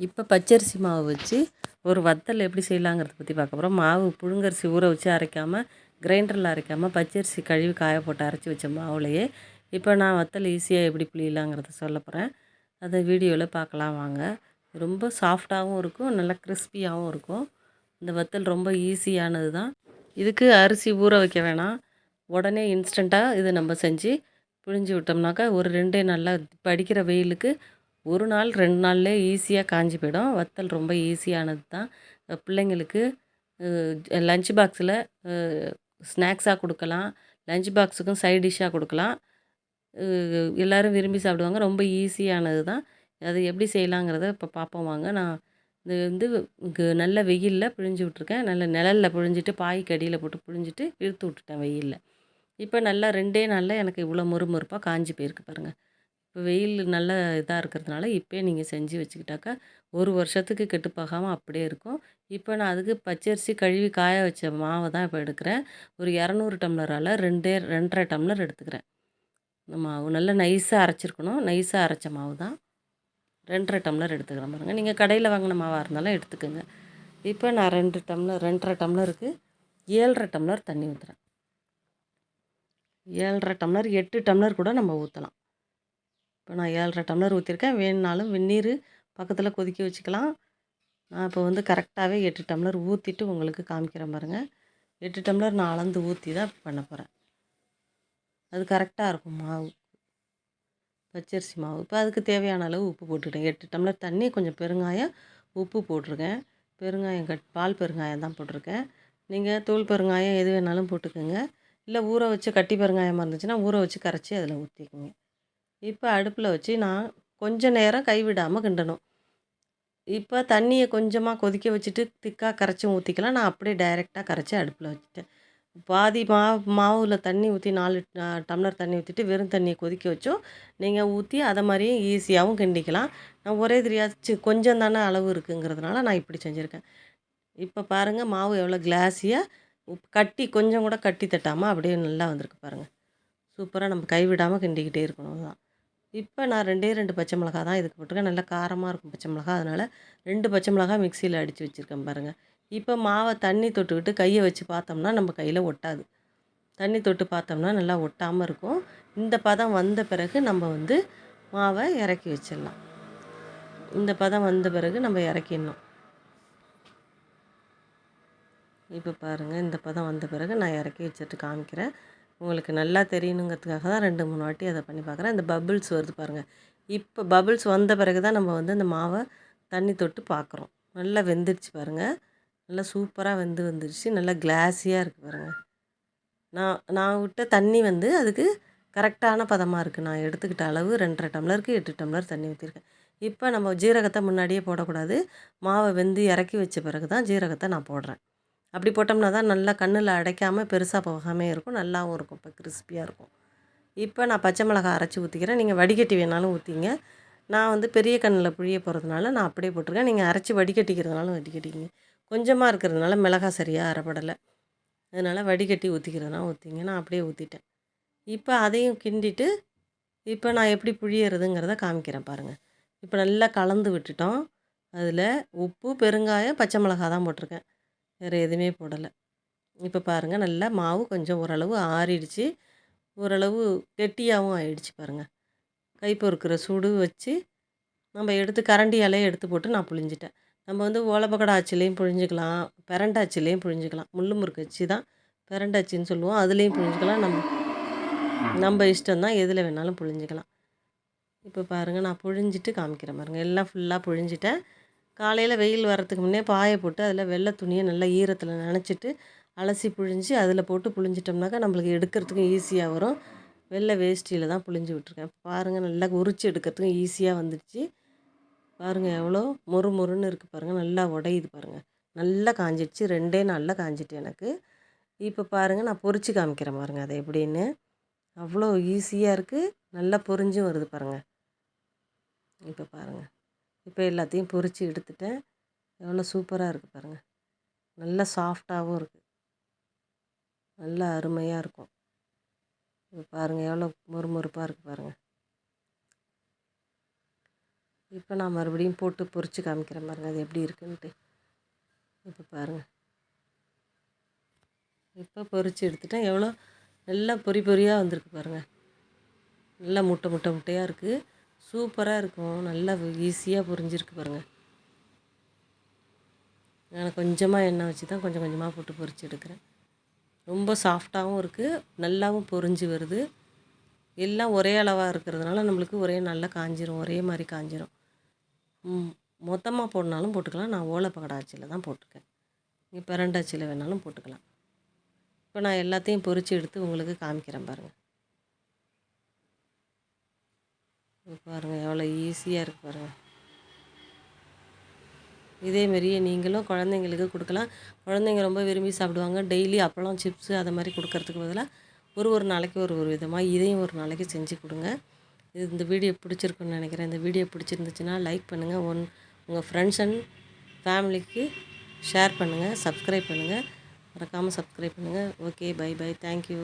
இப்போ பச்சரிசி மாவு வச்சு ஒரு வத்தல் எப்படி செய்யலாங்கிறத பற்றி பார்க்க போகிறோம் மாவு புழுங்கரிசி ஊற வச்சு அரைக்காமல் கிரைண்டரில் அரைக்காமல் பச்சரிசி கழுவி காய போட்டு அரைச்சி வச்ச மாவுலையே இப்போ நான் வத்தல் ஈஸியாக எப்படி புளியலாங்கிறத சொல்ல போகிறேன் அதை வீடியோவில் பார்க்கலாம் வாங்க. ரொம்ப சாஃப்டாகவும் இருக்கும் நல்லா கிறிஸ்பியாகவும் இருக்கும். இந்த வத்தல் ரொம்ப ஈஸியானது தான். இதுக்கு அரிசி ஊற வைக்க வேணாம். உடனே இன்ஸ்டண்ட்டாக இது நம்ம செஞ்சு பிழிஞ்சு விட்டோம்னாக்கா ஒரு ரெண்டே நாளில் படிக்கிற வெயிலுக்கு ஒரு நாள் ரெண்டு நாள்லேயே ஈஸியாக காஞ்சி போயிடும். வத்தல் ரொம்ப ஈஸியானது தான். பிள்ளைங்களுக்கு லஞ்ச் பாக்ஸில் ஸ்நாக்ஸாக கொடுக்கலாம். லஞ்ச் பாக்ஸுக்கும் சைட் டிஷ்ஷாக கொடுக்கலாம். எல்லோரும் விரும்பி சாப்பிடுவாங்க. ரொம்ப ஈஸியானது தான். அது எப்படி செய்யலாங்கிறத இப்போ பார்ப்போம் வாங்க. நான் இது வந்து நல்ல வெயிலில் பிழிஞ்சு விட்ருக்கேன் நல்ல நிழலில் பிழிஞ்சிட்டு பாய்க்கு அடியில் போட்டு பிழிஞ்சிட்டு இழுத்து விட்டுட்டேன் வெயிலில். இப்போ நல்லா ரெண்டே நாளில் எனக்கு இவ்வளோ முறுமுறுப்பாக காஞ்சி போயிருக்கு பாருங்கள் இப்போ வெயில் நல்ல இதாக இருக்கிறதுனால இப்போயே நீங்கள் செஞ்சு வச்சுக்கிட்டாக்கா ஒரு வருஷத்துக்கு கெட்டு போகாமல் அப்படியே இருக்கும். இப்போ நான் அதுக்கு பச்சரிசி கழுவி காய வச்ச மாவை தான் இப்போ எடுக்கிறேன். ஒரு இரநூறு டம்ளரால் ரெண்டே ரெண்டரை டம்ளர் எடுத்துக்கிறேன். இந்த மாவு நல்லா நைஸாக அரைச்சிருக்கணும். நைஸாக அரைச்ச மாவு தான். ரெண்டரை டம்ளர் எடுத்துக்கிறேன் பாருங்கள் நீங்கள் கடையில் வாங்கின மாவாக இருந்தாலும் எடுத்துக்கோங்க. இப்போ நான் ரெண்டு டம்ளர் ரெண்டரை டம்ளருக்கு ஏழரை டம்ளர் தண்ணி ஊற்றுறேன் ஏழரை டம்ளர் எட்டு டம்ளர் கூட நம்ம ஊற்றலாம் இப்போ நான் ஏழரை டம்ளர் ஊற்றிருக்கேன் வேணுனாலும் வெந்நீர் பக்கத்தில் கொதிக்க வச்சுக்கலாம். நான் இப்போ வந்து கரெக்டாகவே எட்டு டம்ளர் ஊற்றிட்டு உங்களுக்கு காமிக்கிறேன் பாருங்கள் எட்டு டம்ளர் நான் அளந்து ஊற்றி தான் பண்ண போகிறேன் அது கரெக்டாக இருக்கும் மாவு. பச்சரிசி மாவு. இப்போ அதுக்கு தேவையான அளவு உப்பு போட்டுக்கிட்டேன் எட்டு டம்ளர் தண்ணி கொஞ்சம் பெருங்காயம் உப்பு போட்டிருக்கேன். பெருங்காயம் கட் பால் பெருங்காயம் தான் போட்டிருக்கேன். நீங்கள் தூள் பெருங்காயம் எது வேணாலும் போட்டுக்கோங்க. இல்லை ஊற வச்சு கட்டி பெருங்காயமாக இருந்துச்சுன்னா ஊற வச்சு கரைச்சி அதில் ஊற்றிக்குங்க இப்போ அடுப்பில் வச்சு நான் கொஞ்சம் நேரம் கைவிடாமல் கிண்டணும். இப்போ தண்ணியை கொஞ்சமாக கொதிக்க வச்சுட்டு திக்காக கரைச்சி ஊற்றிக்கலாம் நான் அப்படியே டைரெக்டாக கரைச்சி அடுப்பில் வச்சுட்டேன். பாதி மாவு மாவில் தண்ணி ஊற்றி நாலு டம்ளர் தண்ணி ஊற்றிட்டு வெறும் தண்ணியை கொதிக்க வச்சோம். நீங்கள் ஊற்றி அதை மாதிரியும் ஈஸியாகவும் கிண்டிக்கலாம். நான் ஒரே தெரியாச்சு கொஞ்சம் தானே அளவு இருக்குங்கிறதுனால நான் இப்படி செஞ்சுருக்கேன். இப்போ பாருங்கள் மாவு எவ்வளோ கிளாஸியாக கட்டி கொஞ்சம் கூட கட்டி தட்டாமல் அப்படியே நல்லா வந்திருக்கு பாருங்கள் சூப்பராக நம்ம கைவிடாமல் கிண்டிக்கிட்டே இருக்கணும் தான் இப்போ நான் ரெண்டே ரெண்டு பச்சை மிளகா தான் இதுக்கு போட்டிருக்கேன். நல்லா காரமாக இருக்கும் பச்சை மிளகா. அதனால் ரெண்டு பச்சை மிளகா மிக்சியில் அடித்து வச்சுருக்கேன் பாருங்கள் இப்போ மாவை தண்ணி தொட்டுக்கிட்டு கையை வச்சு பார்த்தோம்னா நம்ம கையில் ஒட்டாது. தண்ணி தொட்டு பார்த்தோம்னா நல்லா ஒட்டாமல் இருக்கும். இந்த பதம் வந்த பிறகு நம்ம வந்து மாவை இறக்கி வச்சிடலாம். இந்த பதம் வந்த பிறகு நம்ம இறக்கிடணும். இப்போ பாருங்கள் இந்த பதம் வந்த பிறகு நான் இறக்கி வச்சுட்டு காமிக்கிறேன். உங்களுக்கு நல்லா தெரியணுங்கிறதுக்காக தான் ரெண்டு மூணு வாட்டி அதை பண்ணி பார்க்குறேன். இந்த பபுள்ஸ் வருது பாருங்கள் இப்போ பபுள்ஸ் வந்த பிறகு தான் நம்ம வந்து அந்த மாவை தண்ணி தொட்டு பார்க்குறோம். நல்லா வெந்துடுச்சு பாருங்கள் நல்லா சூப்பராக வெந்து வந்துடுச்சு நல்லா கிளாஸியாக இருக்குது பாருங்கள் நான் நான் விட்ட தண்ணி வந்து அதுக்கு கரெக்டான பதமாக இருக்குது நான் எடுத்துக்கிட்ட அளவு ரெண்டரை டம்ளருக்கு எட்டு டம்ளர் தண்ணி ஊற்றிருக்கேன் இப்போ நம்ம ஜீரகத்தை முன்னாடியே போடக்கூடாது. மாவை வெந்து இறக்கி வச்ச பிறகு தான் ஜீரகத்தை நான் போடுறேன். அப்படி போட்டோம்னா தான் நல்லா கண்ணில் அடைக்காமல் பெருசாக போகாமல் இருக்கும். நல்லாவும் இருக்கும். இப்போ கிறிஸ்பியாக இருக்கும். இப்போ நான் பச்சை மிளகா அரைச்சி ஊற்றிக்கிறேன் நீங்கள் வடிகட்டி வேணாலும் ஊற்றிங்க நான் வந்து பெரிய கண்ணில் புழிய போகிறதுனால நான் அப்படியே போட்டிருக்கேன். நீங்கள் அரைச்சி வடிகட்டிக்கிறதுனாலும் வடிகட்டிங்க கொஞ்சமாக இருக்கிறதுனால மிளகா சரியாக அரைப்படலை. அதனால் வடிகட்டி ஊற்றிக்கிறதுனா ஊற்றிங்க நான் அப்படியே ஊற்றிட்டேன் இப்போ அதையும் கிண்டிட்டு இப்போ நான் எப்படி புழியறதுங்கிறத காமிக்கிறேன் பாருங்கள் இப்போ நல்லா கலந்து விட்டுட்டோம். அதில் உப்பு பெருங்காயம் பச்சை மிளகா தான் போட்டிருக்கேன். வேறு எதுவுமே போடலை. இப்போ பாருங்கள் நல்லா மாவு கொஞ்சம் ஓரளவு ஆறிடுச்சு. ஓரளவு கெட்டியாகவும் ஆயிடுச்சு பாருங்கள் கை பொறுக்கிற சூடு வச்சு நம்ம எடுத்து கரண்டியாலே எடுத்து போட்டு நான் புழிஞ்சிட்டேன். நம்ம வந்து ஓலப்பக்கடை ஆச்சிலையும் புழிஞ்சிக்கலாம் பெரண்டாச்சிலையும் புழிஞ்சிக்கலாம். முள்ளு முறுக்கு வச்சு தான் பெரண்டாச்சின்னு சொல்லுவோம். அதுலேயும் புழிஞ்சிக்கலாம். நம்ம நம்ம இஷ்டம் தான். எதில் வேணாலும் புழிஞ்சிக்கலாம். இப்போ பாருங்கள் நான் புழிஞ்சிட்டு காமிக்கிறேன் பாருங்கள் எல்லாம் ஃபுல்லாக புழிஞ்சிட்டேன். காலையில் வெயில் வரத்துக்கு முன்னே பாய போட்டு அதில் வெள்ளை துணியை நல்லா ஈரத்தில் நினச்சிட்டு அலசி புழிஞ்சு அதில் போட்டு புழிஞ்சிட்டோம்னாக்கா நம்மளுக்கு எடுக்கிறதுக்கும் ஈஸியாக வரும். வெள்ளை வேஷ்டியில் தான் புழிஞ்சு விட்ருக்கேன் பாருங்கள் நல்லா உரிச்சு எடுக்கிறதுக்கும் ஈஸியாக வந்துடுச்சு. பாருங்கள் எவ்வளோ மொறு மொறுன்னு இருக்குது பாருங்கள் நல்லா உடையுது பாருங்கள் நல்லா காஞ்சிடுச்சு. ரெண்டே நாளில் காஞ்சிட்டு எனக்கு. இப்போ பாருங்கள் நான் பொறிச்சு காமிக்கிறேன் பாருங்கள் அதை எப்படின்னு. அவ்வளோ ஈஸியாக இருக்குது நல்லா பொறிஞ்சும் வருது பாருங்கள் இப்போ பாருங்கள் இப்போ எல்லாத்தையும் பொறிச்சு எடுத்துட்டேன். எவ்வளோ சூப்பராக இருக்குது பாருங்கள் நல்லா சாஃப்டாகவும் இருக்குது நல்லா அருமையாக இருக்கும். இப்போ பாருங்கள் எவ்வளோ மொறுமொறுப்பாக இருக்குது பாருங்கள் இப்போ நான் மறுபடியும் போட்டு பொரித்து காமிக்கிறேன் பாருங்கள் அது எப்படி இருக்குன்ட்டு. இப்போ பாருங்கள் இப்போ பொரித்து எடுத்துட்டேன். எவ்வளோ நல்லா பொறி பொரியாக வந்திருக்கு பாருங்கள் நல்லா முட்டை முட்டை முட்டையாக இருக்குது சூப்பராக இருக்கும். நல்லா ஈஸியாக பொரிஞ்சிருக்கு பாருங்கள் நான் கொஞ்சமாக எண்ணெய் வச்சு தான் கொஞ்சம் கொஞ்சமாக போட்டு பொரித்து எடுக்கிறேன். ரொம்ப சாஃப்டாகவும் இருக்குது நல்லாவும் பொரிஞ்சு வருது. எல்லாம் ஒரே அளவாக இருக்கிறதுனால நம்மளுக்கு ஒரே நல்லா காஞ்சிரும். ஒரே மாதிரி காஞ்சிரும். மொத்தமாக போடனாலும் போட்டுக்கலாம். நான் ஓலை பக்கடா தான் போட்டிருக்கேன். நீங்கள் பிரண்ட வேணாலும் போட்டுக்கலாம். இப்போ நான் எல்லாத்தையும் பொரித்து எடுத்து உங்களுக்கு காமிக்கிறேன் பாருங்கள் பாருங்கள் எவ்வளோ ஈஸியாக இருக்குது பாருங்கள் இதேமாரியே நீங்களும் குழந்தைங்களுக்கு கொடுக்கலாம். குழந்தைங்க ரொம்ப விரும்பி சாப்பிடுவாங்க. டெய்லி அப்பளம் சிப்ஸு அதை மாதிரி கொடுக்கறதுக்கு பதிலாக ஒரு ஒரு நாளைக்கு ஒரு ஒரு விதமாக இதையும் ஒரு நாளைக்கு செஞ்சு கொடுங்க. இது இந்த வீடியோ பிடிச்சிருக்குன்னு நினைக்கிறேன். இந்த வீடியோ பிடிச்சிருந்துச்சுன்னா லைக் பண்ணுங்கள் ஒன் உங்கள் ஃப்ரெண்ட்ஸ் அண்ட் ஃபேமிலிக்கு ஷேர் பண்ணுங்கள் சப்ஸ்கிரைப் பண்ணுங்கள் மறக்காமல் சப்ஸ்கிரைப் பண்ணுங்கள் ஓகே பை பை தேங்க்யூ